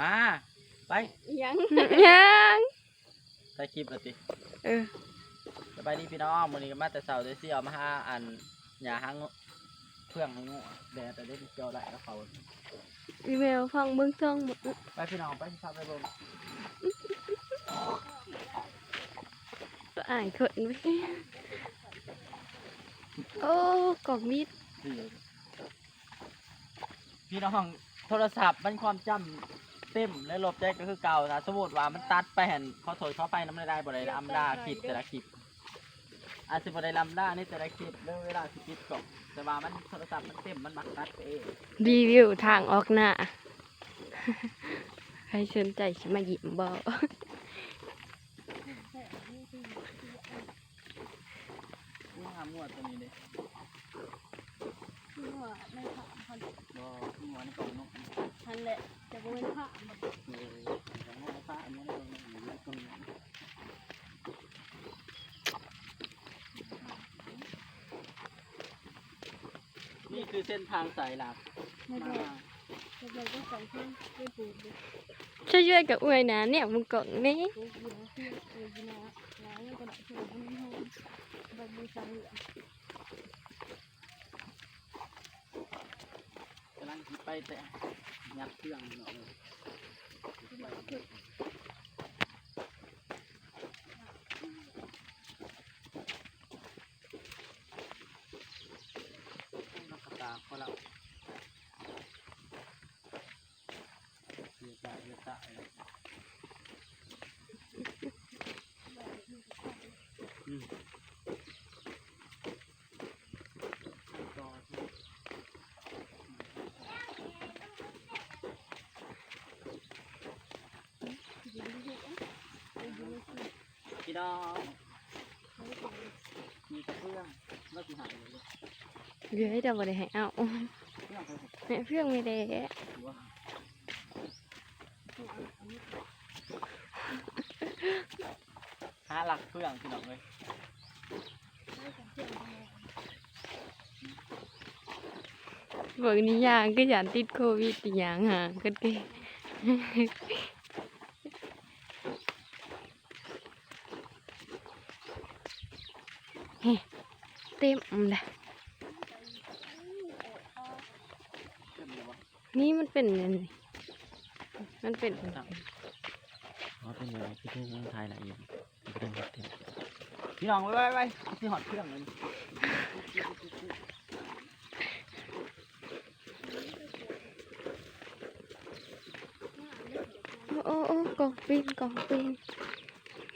มา ไปยังยังใส่คลิปแล้วติเออสบายดีพี่น้องมื้อนี้ก็มาแต่เช้าเด้อสิเอามาหาอันหญ้าหางเพื่องให้งูแดดแต่ได้เกี่ยวได้แล้วเขาอีเมลฟังเบิ้งซ่องหมดไปพี่น้องไปสิครับไปเบิ่งก็อ่านเขินไปโอ้กล่องมิดสิพี่น้องโทรศัพท์มันความจำ เต็มและลบได้ก็คือเก่าถ้าสมมุติว่ามันตัดไปหันขอโทษขอไปน้ำไม่ได้บ่ได้ลำดาคลิปแต่ละคลิปอาจสิบ่ได้ลำดาในแต่ละคลิปเรื่องเวลาสิปิดกล่องแต่ว่ามันโทรศัพท์มันเต็มมันมักตัดไปเองรีวิวทางออกหน้าใครสนใจจะมาหยิบบอกนี่หาหมวดตัวนี้เลยหัวไม่ผ่านพันบ่หมวดในกล่องนกพั นแหละจะบ่เป็นพระหมดนี่คือเส้นทางสายหลักไม่มาได้เราก็ส่เพิ่มไปปลูกดิช่วยกับอวยนะเนี่ยมึงกล่องนี้ปลูกอยู่นะที่เอออยู่นะแล้วก็ได้ช่วยให้มันหอมแบบมีสังเหลือง กำลังไปแต่ยัดเครื่องเนาะนักตาพอแล้วเยอะตะเยอะตะเลยอืมต่อที่ พี่น้องมีกระเพื่องแล้วสิหายเลยเหลือให้เราบ่ได้ให้เอาเพื่องไปหกแม่เพื่องไม่ได้ตัวหาหลักเพื่องพี่น้องเลยบอกนี่ยางก็อยานติดโควิดอีหยางห่างกันเก เฮ้เต็มเลยเต็มเลยวะนี่มันเป็นอันนี้มันเป็นอ๋อเป็นยังไงพี่ทุ่งไทยละเอียดเต็มเต็มพี่น้องไว้ไว้ไว้ที่หอดเครื่องเลยโอ้โอ้กองปีนกองปีน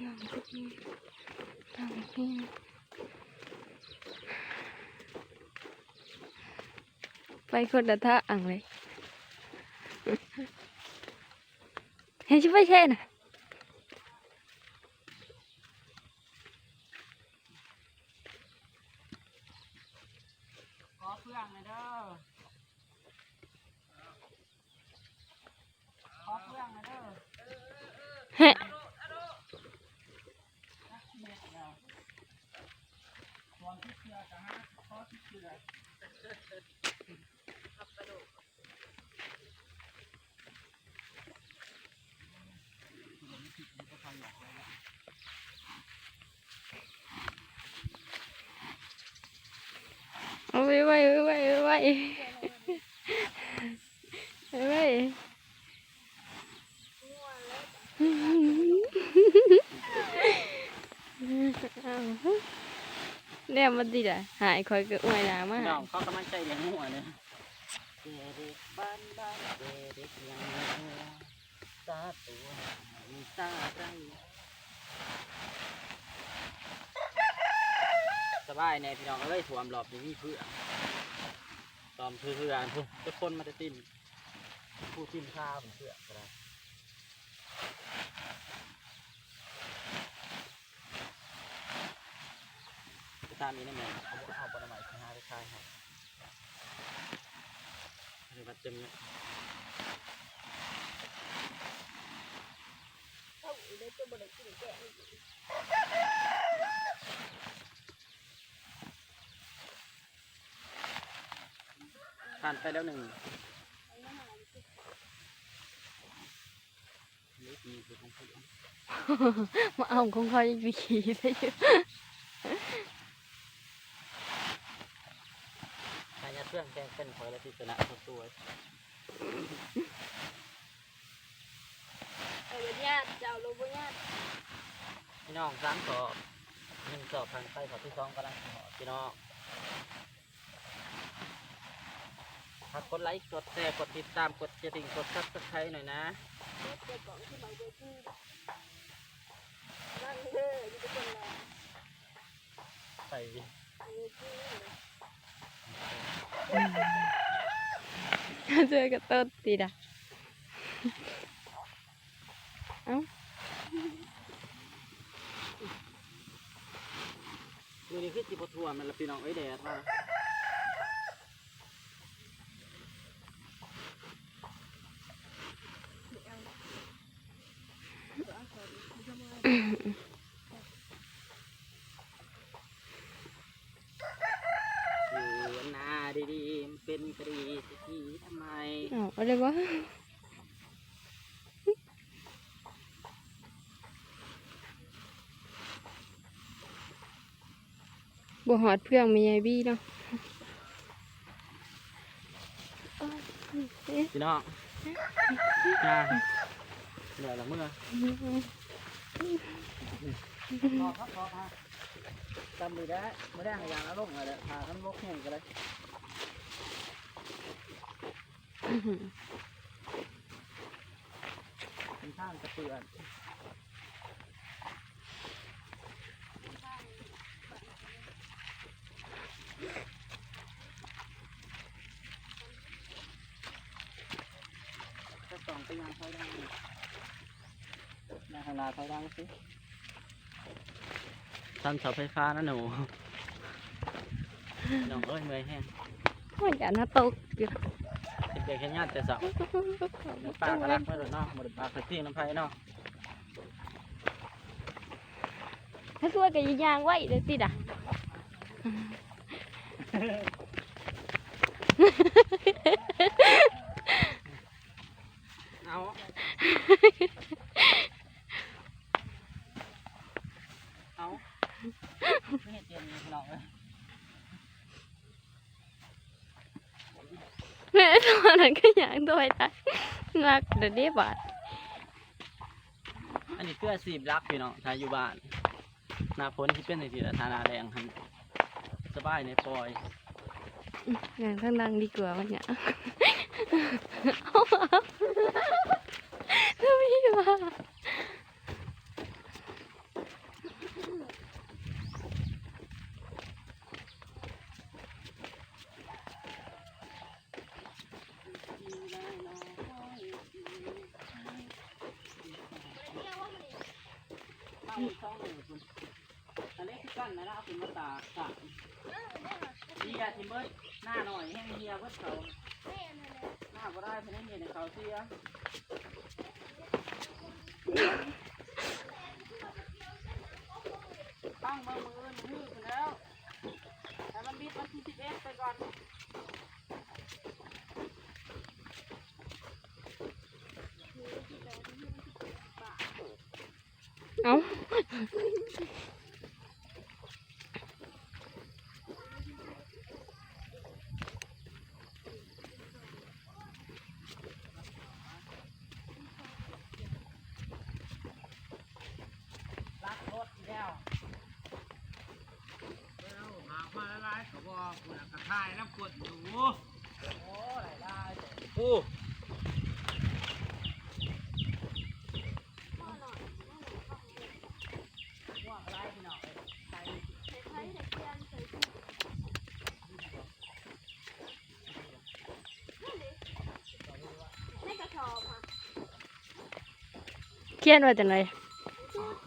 กองปีนกองปีน ไปคนละท่าอ่างเลยเห็นชิบะใช่น่ะขอเพื่องเลยเด้อขอเพื่องเลยเด้อเฮ้ส่วนที่เชือกนะฮะขอที่เชือ กระดูกเอาไว้ไว้ไว้ไว้ไว้ไว้เนี่ยมันดีอะหายคอยก็อวยนามากเขากำลังใจเลี้ยงหัวเนี่ย เด็กบ้านบ้านเด็กยังหัวตาตัวมีตาไรสบายเนี่ยพี่น้องเอ้ยถวมหลอบอยู่นี้เพื่อตอมเพื่อเพื่อนทุกคนมาจะติ้นผู้ทิ้นข้าวเพื่อก็ได้ไปตามนี้นะแม่เอาเอาปลาไหมข้างหน้าไปขายครับ เดี๋ยวมันเต็มเนี่ยผ่านไปแล้วหนึ่ง ขี่คือของผู้ มา เอาของเขาอีกวิธีได้อยู่ใครจะเครื่องแกงเป็นคอยและที่ชนะสวยเออญาติเจ้าโลบ่ญาติๆพี่น้องสามสอบหนึ่งสอบทางไปสอบที่สองกำลังสอบพี่น้องฝากกดไลค์กดแชร์กดติดตามกดกระดิ่งกดซับสไครต์หน่อยนะรถเกิดก่อนที่บางเวทีนั่งเด้ออยู่ทุกคนเลย ใส่ เวที เจอกับต้นตีดะเอ้ามือนี้คือจิบทัวมันละพี่น้องไอ้แดดว่า อยู่นาดีๆมัน เป็นคดีสิทีทำไมเอาอะไรวะบัวหอดเพื่องมียายบี้เนาะเอ้ยพี่น้องงานเหนื่อยละเมื่อพอครับพอครับจำดีได้ไม่ได้หางอย่างละลงเลยพากันลกแห้งกันเลยเป็น ข้างกระเปือนจะส่องไปยังไฟดังอีกยางข้างหน้าไฟดังสิทำเสาไฟฟ้านะหนูน้องเอ้ยเมื่อยแห้งมันอย่าน่าตกอยู่ เด็กๆแค่ญาติแต่เสาปากกระลักไม่หลุดเนาะหมดปากกระติ้งน้ำไผ่เนาะถ้าช่วยกับยางไว้เลยติดอะเอาเอาไม่เห็นเตียนนี่หรอกเลย แม่ ตอนนั้นก็ยางโดยได้นักเดี๋ยวนี้บาดอันนี้เพื่อสีบรักพี่น้องทายอยู่บ้านหนาฝนที่เป็นในที่ทานาแรงหันสบายในปล่อยงานข้างล่างดีกว่ามันเนี่ยทำไมวะ ตั้งช่องหนึ่งคุณอันนี้คือกั้นนะนะเอาคุณมาตากตากเฮียทิมเบิร์ดหน้าหน่อยแห้งเฮียเบิร์ดเขาหน้าก็ได้เพราะนั่เฮียในเขาเสียตั้งมามือมือกันแล้วแต่มันบิดวันที่สิบเอ็ดไปก่อนเอ้า รักรถแล้วหามาละลายก็บอกคุณกระทายน้ำกดหนูโอ้หลายได้ โอ้ว่าอะไรพี่น้องใส่ ใส่ไข่ใส่เทียนใส่ที่ในกระสอบค่ะ เขียนว่าจังไร ได้พี่น้อง น้ำมันเนาะใส่คอว่าเทียน บรรดาดีๆนะเป็นดีๆก็คือใช่ไหม เป็นสีเลยสวย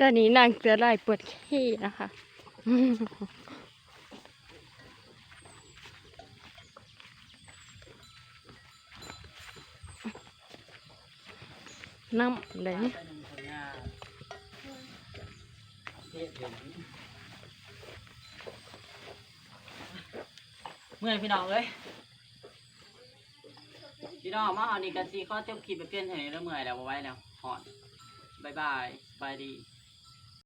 ตอนนี้นางเสือลายปวดขี้นะคะ น้ำเลยไปหนึ่งเมื่อยพี่น้องเลยพี่น้องมาหอานี่กันสิข้อเจ้าขีดไปเปลี่ยนเห็นแล้วเมื่อยแล้วไว้แล้วหอนบายบายบายดี